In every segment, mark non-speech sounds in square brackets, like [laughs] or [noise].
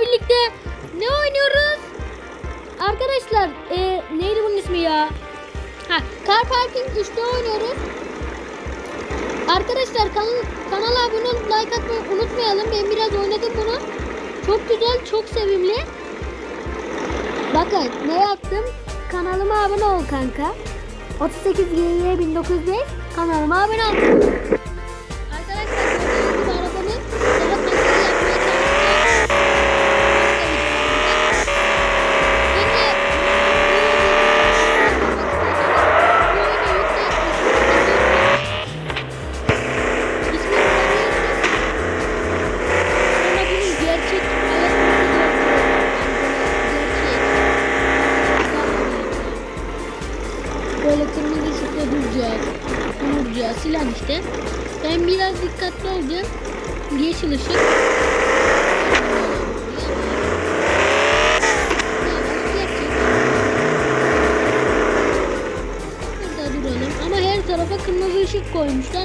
birlikte ne oynuyoruz? Arkadaşlar e, neydi bunun ismi ya? Ha, Car Parking 3'te oynuyoruz. Arkadaşlar kanal, kanala abone olup like atmayı unutmayalım. Ben biraz oynadım bunu. Çok güzel, çok sevimli. Bakın ne yaptım? Kanalıma abone ol kanka. 38 GY 1905 kanalıma abone ol.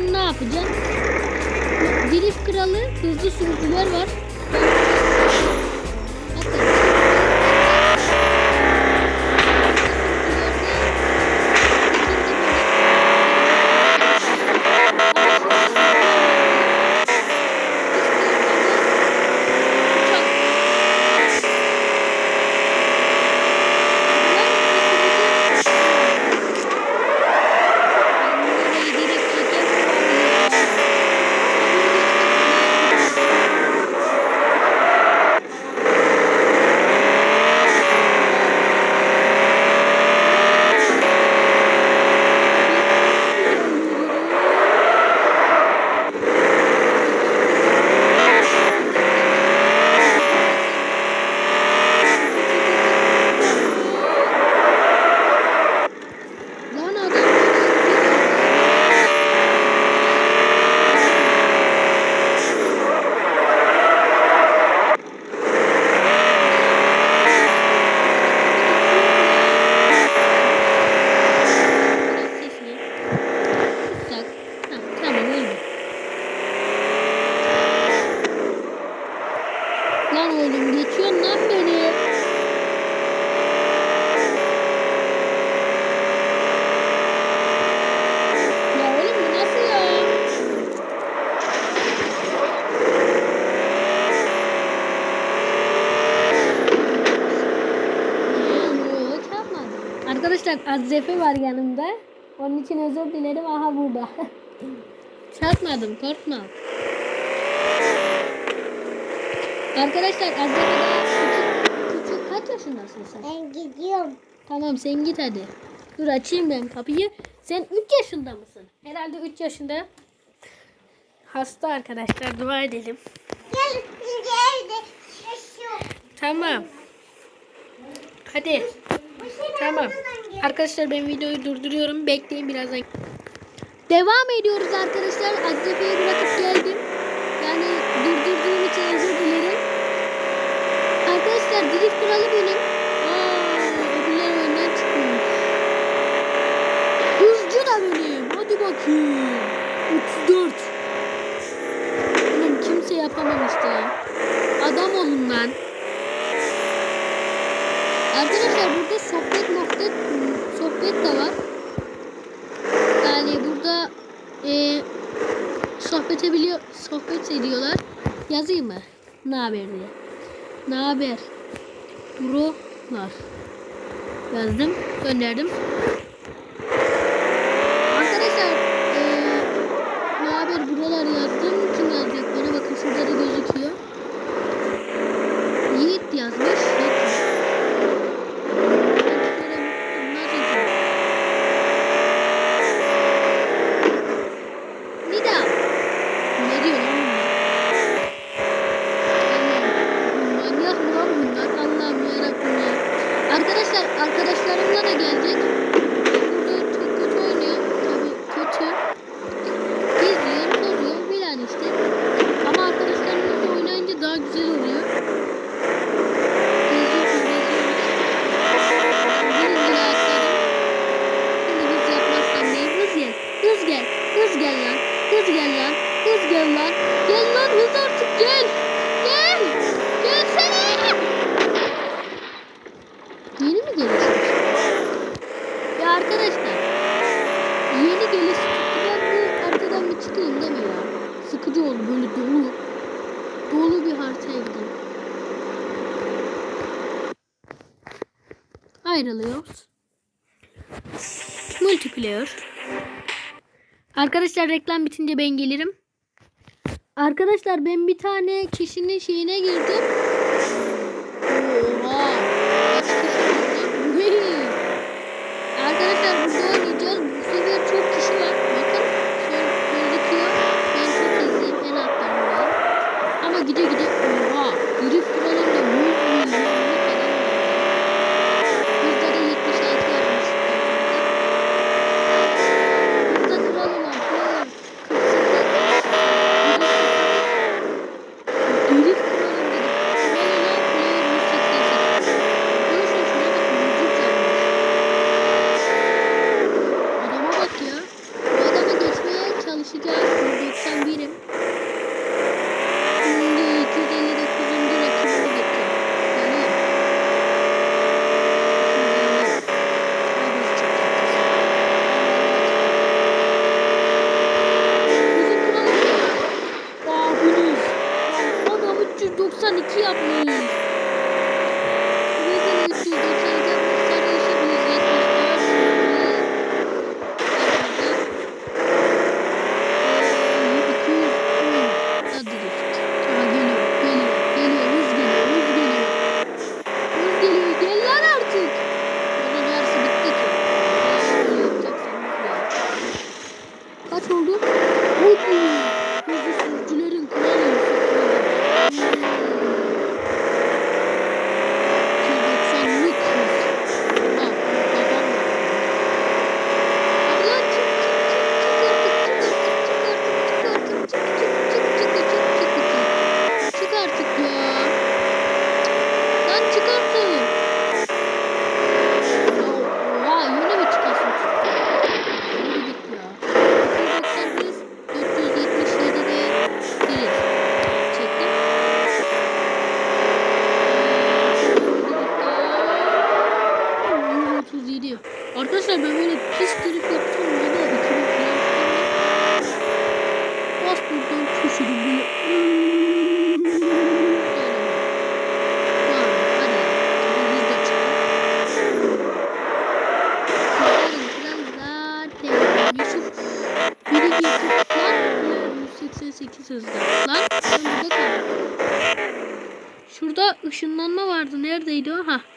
Koymuşlar. Ne yapacağım? Drift kralı hızlı sürücüler var. Azefe var yanımda. Onun için özür dilerim. Aha burada. [laughs] Çarpmadım korkma. Arkadaşlar Azefe daha küçük, küçük. Kaç yaşındasın sen? Ben gidiyorum. Tamam sen git hadi. Dur açayım ben kapıyı. Sen 3 yaşında mısın? Herhalde 3 yaşında. Hasta arkadaşlar dua edelim. Gel evde yaşıyor. Tamam. Hadi. Tamam. Arkadaşlar ben videoyu durduruyorum. Bekleyin birazdan. Devam ediyoruz arkadaşlar. Azzefe'yi bırakıp geldim. Yani durdurduğum için özür dilerim. Arkadaşlar drift kuralı benim. Aa, öbürler önden çıkmış. Hızcı da benim. Hadi bakayım. 34. Ulan kimse yapamamıştı ya. Adam olun lan. Arkadaşlar burada sohbet muhabbet sohbet de var. Yani burada e, sohbet edebiliyor, sohbet ediyorlar. Yazayım mı? Ne haber diye. Ne haber? Brolar. Yazdım, gönderdim. ayrılıyoruz. Multiplayer. Arkadaşlar reklam bitince ben gelirim. Arkadaşlar ben bir tane kişinin şeyine girdim. Oha. Arkadaşlar burada oynayacağız. Bu sefer çok kişi var. Bakın. Şöyle gözüküyor. Ben çok hızlıyım. En alttan Ama gide gide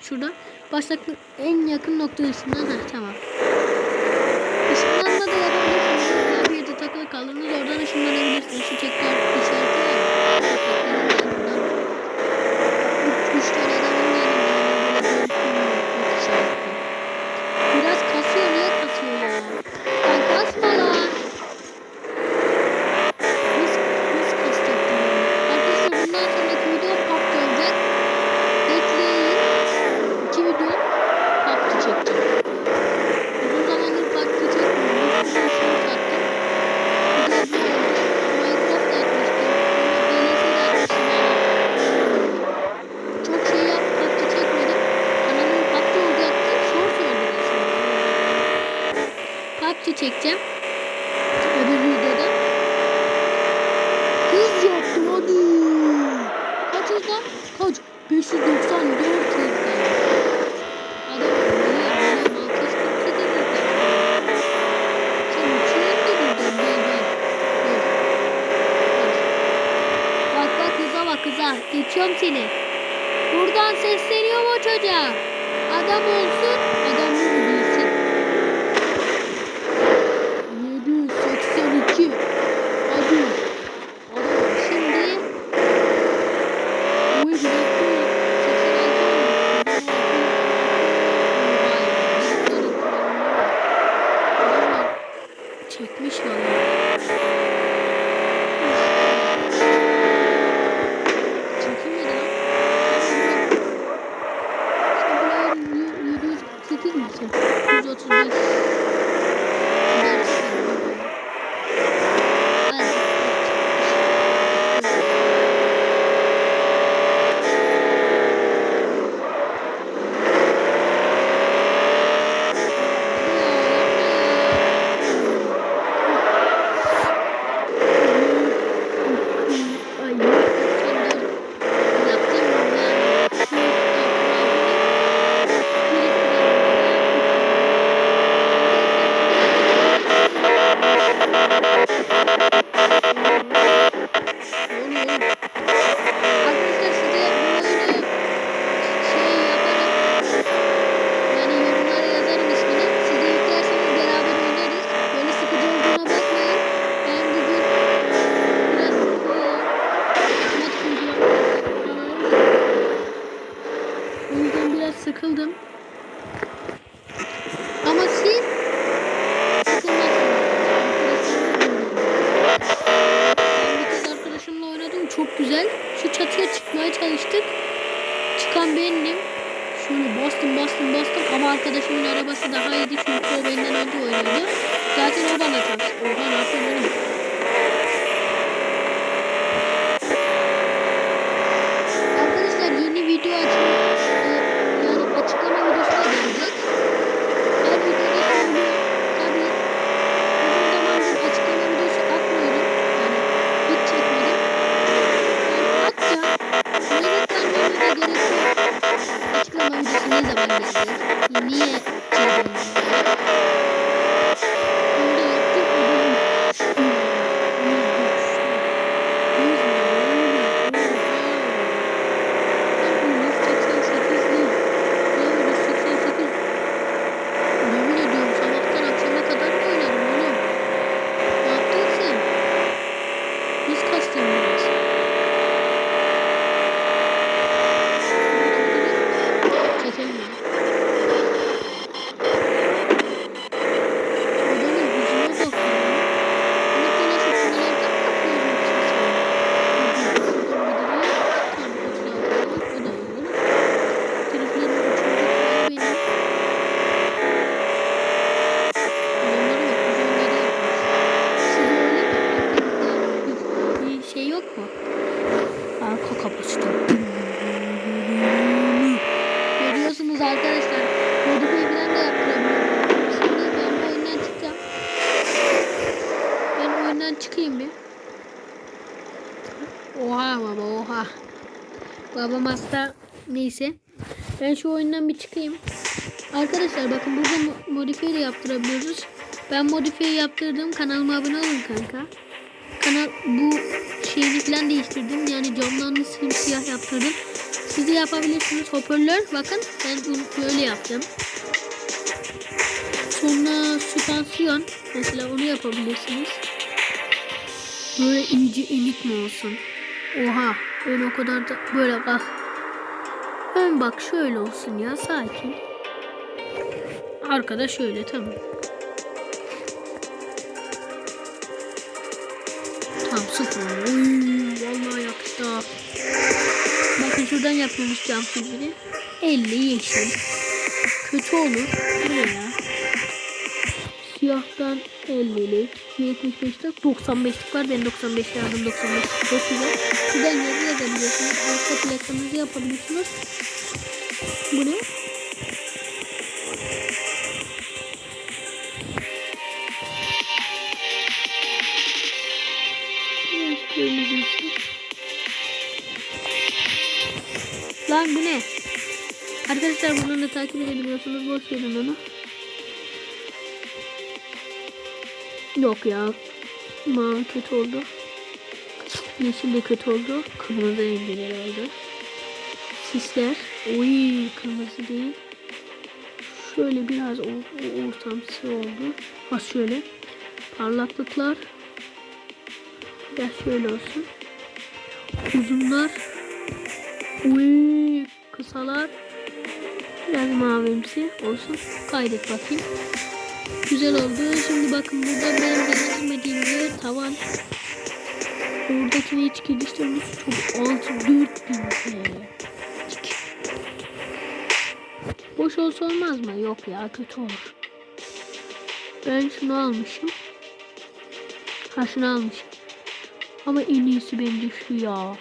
Şurada. Başlakın en yakın nokta. Ha tamam. Işınlanma da yapabilirsiniz. Bir yerde takılı kaldınız. Oradan ışınlanabilirsiniz. Şu tekrar işareti ya. Üç, üç tane adamın çiftçi çekeceğim. Öbür videoda. Hız yaptım hadi. Kaç hızdan? Kaç? 594 hızdan. Kıza geçiyorum seni. Buradan sesleniyor mu çocuğa? Adam olsun. Güzel. Şu çatıya çıkmaya çalıştık. Çıkan bendim. Şöyle bastım bastım bastım ama arkadaşımın arabası daha iyiydi çünkü o benden önce oynadı. Zaten o bana tavsiye. Oha ne yapıyorum oğlum? Arkadaşlar yeni video açın. Videosu ne zaman gelecek? Niye çekiyorum? Bunu da yaptık. Ödülüm. Yemin ediyorum sabahtan akşama kadar mı oynadım oğlum? Ne yaptın sen? Biz kastın biraz. Çekelim beni. Adamın yüzüne bak ya. Bunu güneşi kulelerden mi yapıyorum yoksa sen? Şuradan bir direkt tam ucuna atalım. O da iyi olur. Triplerin ucunda kuleyi benim. Adamlara bak, güzelleri yapmış. Siz öyle mi? Bir, bir şey yok mu? Arka kapasite. Görüyorsunuz arkadaşlar. Modifiye falan da yaptırabiliyorum. Şimdi ben bu oyundan çıkacağım. Ben oyundan çıkayım bir. Oha baba oha. Babam hasta. Neyse. Ben şu oyundan bir çıkayım. Arkadaşlar bakın burada mo- modifiye de yaptırabiliyoruz. Ben modifiye yaptırdım. Kanalıma abone olun kanka. Kanal bu şeyini falan değiştirdim. Yani camlarını simsiyah yaptırdım. Siz de yapabilirsiniz. Hoparlör bakın ben böyle yaptım. Sonra süspansiyon mesela onu yapabilirsiniz. Böyle ince enik mi olsun? Oha öyle o kadar da böyle bak. Ön bak şöyle olsun ya sakin. Arkada şöyle tamam. Tamam sıfır. Oy, vallahi yakıştı. Bakın şuradan yapıyoruz cam filmini. 50 yeşil. Kötü olur. Bu ne ya? Siyahtan 50'lik. 75'te 95'lik var. Ben 95 yazdım. 95 çok güzel. Şuradan yazı yazabiliyorsunuz. Arka plakanızı yapabiliyorsunuz. Bu ne? Lan bu ne? Arkadaşlar bunu da takip edebiliyorsunuz. Boş verin onu. Yok ya. Mavi kötü oldu. Yeşil de kötü oldu. Kırmızı rengiler oldu. Sisler. Oy kırmızı değil. Şöyle biraz o, oldu. Ha şöyle. Parlaklıklar. Biraz şöyle olsun. Uzunlar. Uy, kısalar. Biraz mavimsi olsun. Kaydet bakayım. Güzel oldu. Şimdi bakın burada benim geliştirmediğim yer tavan. Oradakini hiç geliştirmiş. Çok altı dört bin TL. Boş olsa olmaz mı? Yok ya kötü olur. Ben şunu almışım. Ha şunu almışım. Ama en iyisi bence şu ya.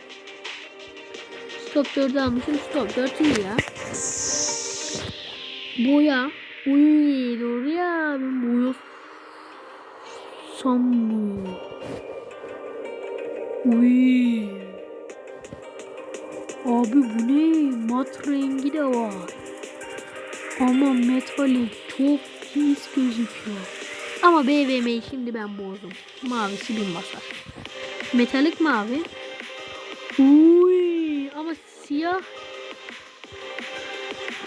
Stop 4'ü almışım. Stop 4 iyi ya. Boya. Uy doğru ya. Ben boya sanmıyorum. Uy. Abi bu ne? Mat rengi de var. Ama metalik çok pis gözüküyor. Ama BVM'yi şimdi ben bozdum. Mavisi bin basar. Metalik mavi. Uy, ama siyah.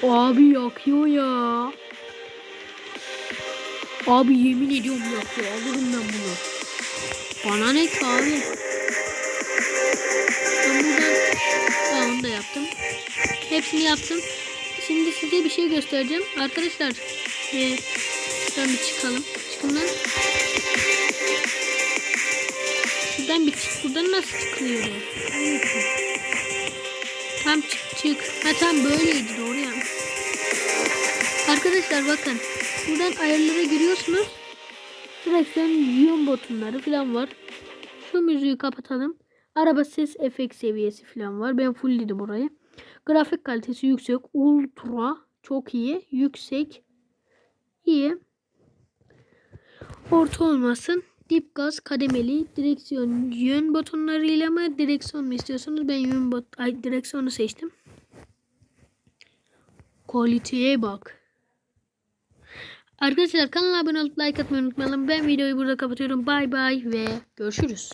Abi yakıyor ya. Abi yemin ediyorum yakıyor. Alırım ben bunu. Bana ne ki abi? Ben buradan onu da yaptım. Hepsini yaptım. şimdi size bir şey göstereceğim. Arkadaşlar e, şuradan bir çıkalım. Çıkın lan. Şuradan bir çık. Buradan nasıl çıkılıyor? ya? Tam çık çık. Ha tam böyleydi doğru ya. Arkadaşlar bakın. Buradan ayarlara giriyorsunuz. Direksiyon yön butonları falan var. Şu müziği kapatalım. Araba ses efekt seviyesi falan var. Ben fullledim burayı. Grafik kalitesi yüksek. Ultra çok iyi. Yüksek. iyi. Orta olmasın. Dip gaz kademeli. Direksiyon yön butonlarıyla mı direksiyon mu istiyorsunuz? Ben yön bot ay, direksiyonu seçtim. Kaliteye bak. Arkadaşlar kanala abone olup like atmayı unutmayalım. Ben videoyu burada kapatıyorum. Bay bay ve görüşürüz.